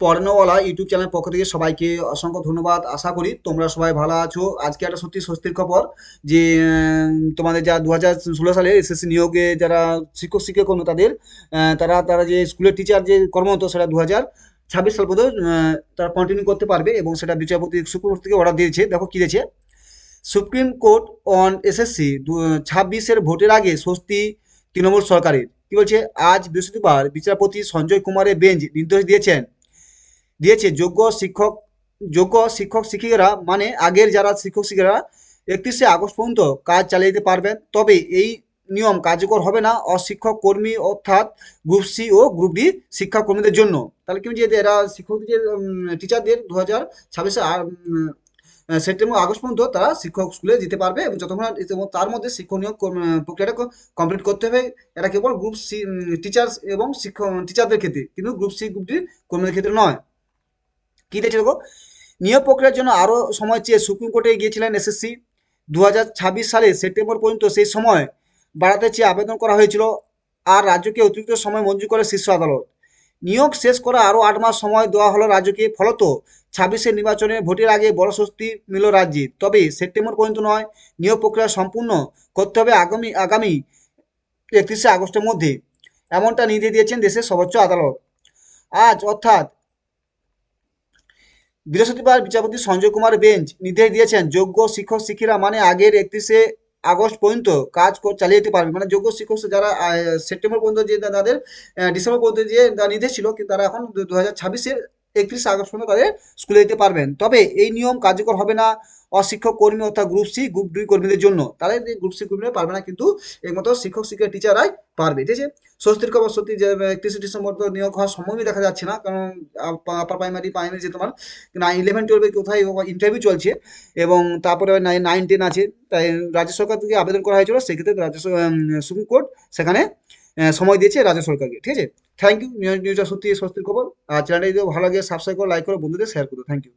পড়ানোওয়ালা YouTube channel পক্ষ থেকে সবাইকে অসংখ্য ধন্যবাদ। আশা করি তোমরা সবাই ভালো আছো। আজকে একটা সত্যি স্বস্তির খবর যে তোমাদের যা দু হাজার ষোলো সালে এসএসসি নিয়োগে যারা শিক্ষক শিক্ষক তাদের তারা তারা যে স্কুলের টিচার যে কর্মরত সেটা দু হাজার ছাব্বিশ সাল পর্যন্ত তারা কন্টিনিউ করতে পারবে এবং সেটা বিচারপতি সুপ্রিম কোর্ট থেকে অর্ডার দিয়েছে। দেখো কী দিয়েছে। সুপ্রিম কোর্ট অন এসএসসি ছাব্বিশের ভোটের আগে স্বস্তি তৃণমূল সরকারের। কি বলছে? আজ বৃহস্পতিবার বিচারপতি সঞ্জয় কুমারের বেঞ্চ নির্দেশ দিয়েছেন। দিয়েছে। যোগ্য শিক্ষক যোগ্য শিক্ষক শিক্ষিকারা মানে আগের যারা শিক্ষক শিক্ষিকারা, একত্রিশে আগস্ট পর্যন্ত কাজ চালিয়ে যেতে পারবেন। তবে এই নিয়ম কার্যকর হবে না অশিক্ষক কর্মী অর্থাৎ গ্রুপ সি ও গ্রুপ ডি শিক্ষাকর্মীদের জন্য। তাহলে কি যে এরা শিক্ষকদের টিচারদের দু হাজার ছাব্বিশে সেপ্টেম্বর, আগস্ট পর্যন্ত তারা শিক্ষক স্কুলে যেতে পারবে এবং যতক্ষণ তার মধ্যে শিক্ষক নিয়োগ প্রক্রিয়াটা কমপ্লিট করতে হবে। এরা কেবল গ্রুপ সি টিচার্স এবং শিক্ষক টিচারদের ক্ষেত্রে, কিন্তু গ্রুপ সি, গ্রুপ ডি কর্মীদের ক্ষেত্রে নয়। কি দিয়েছে দেখো? নিয়োগ প্রক্রিয়ার জন্য আরও সময় চেয়ে সুপ্রিম কোর্টে গিয়েছিলেন এসএসসি দু হাজার ছাব্বিশ সালে সেপ্টেম্বর পর্যন্ত সেই সময় বাড়াতে চেয়ে আবেদন করা হয়েছিল আর রাজ্যকে অতিরিক্ত সময় মঞ্জুর করে শীর্ষ আদালত। নিয়োগ শেষ করা আরও আট মাস সময় দেওয়া হলো রাজ্যকে, ফলত ছাব্বিশের নির্বাচনে ভোটের আগে বড় স্বস্তি মিলল রাজ্যে তবে সেপ্টেম্বর পর্যন্ত নয়, নিয়োগ প্রক্রিয়া সম্পূর্ণ করতে হবে আগামী আগামী একত্রিশে আগস্টের মধ্যে। এমনটা নির্দেশ দিয়েছেন দেশের সর্বোচ্চ আদালত। আজ অর্থাৎ বৃহস্পতিবার বিচারপতি সঞ্জয় কুমার বেঞ্চ নির্দেশ দিয়েছেন, যোগ্য শিক্ষক শিক্ষিরা মানে আগের একত্রিশে আগস্ট পর্যন্ত কাজ চালিয়ে যেতে পারবে। মানে যোগ্য শিক্ষক যারা সেপ্টেম্বর পর্যন্ত যে তাদের ডিসেম্বর পর্যন্ত যে নির্দেশ ছিল তারা এখন দু হাজার ছাব্বিশের একত্রিশে আগস্ট পর্যন্ত তাদের স্কুলে যেতে পারবেন। তবে এই নিয়ম কার্যকর হবে না। অশিক্ষক কর্মী অর্থাৎ গ্রুপ সি গ্রুপ ডি কর্মীদের জন্য। তাহলে গ্রুপ সি কর্মীরা পারবে না কিন্তু একমাত্র শিক্ষক শিক্ষক টিচাররাই পারবে, ঠিক আছে? স্বস্তির খবর সত্যি যে একত্রিশে ডিসেম্বর তো নিয়োগ হওয়ার সম্ভবই দেখা যাচ্ছে না। কারণ আপার প্রাইমারি প্রাইমারি যে তোমার নাইন ইলেভেন টুয়েলভে কোথায় ইন্টারভিউ চলছে এবং তারপরে নাইন টেন আছে। তাই রাজ্য সরকার থেকে আবেদন করা হয়েছিল। সেক্ষেত্রে রাজ্য সুপ্রিম কোর্ট সেখানে সময় দিয়েছে রাজ্য সরকারকে, ঠিক আছে? থ্যাংক ইউ নিউজ সত্যি স্বস্তির খবর। আর চ্যানেলটা যদি ভালো লাগে সাবস্ক্রাইব করো লাইক করো, বন্ধুদের শেয়ার করো। Thank you